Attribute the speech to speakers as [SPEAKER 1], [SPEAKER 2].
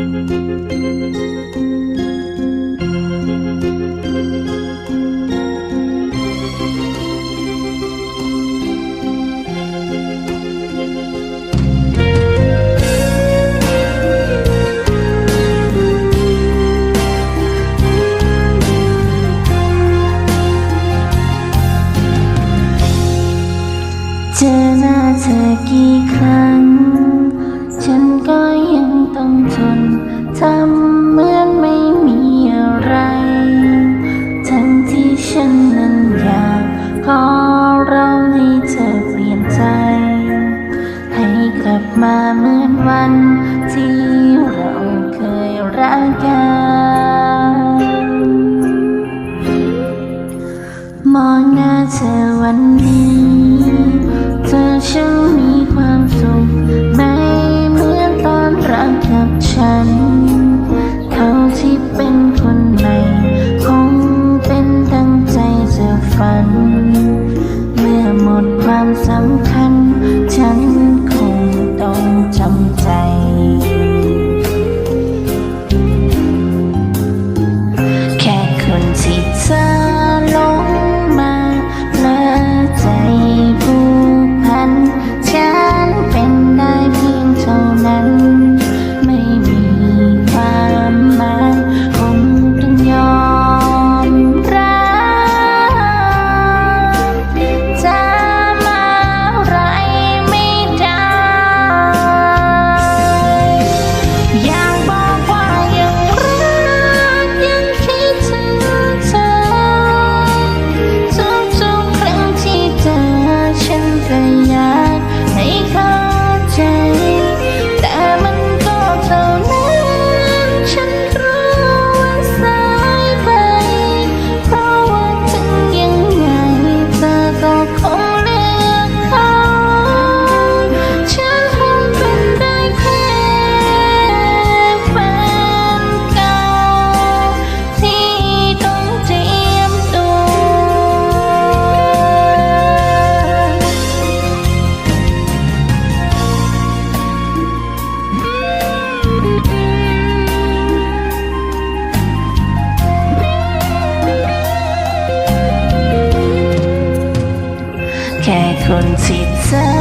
[SPEAKER 1] เจอหน้าเธอกี่ครั้ง ลับมาเหมือนวัน ที่เราเคยรักกัน มองหน้าเธอวันนี้ เธอช่างมีความสุขไม่เหมือนตอนรักกับฉัน เขาที่เป็นคนใหม่คงเป็นดังใจเธอฝัน เมื่อหมดความสำคัญ คนที่เธอ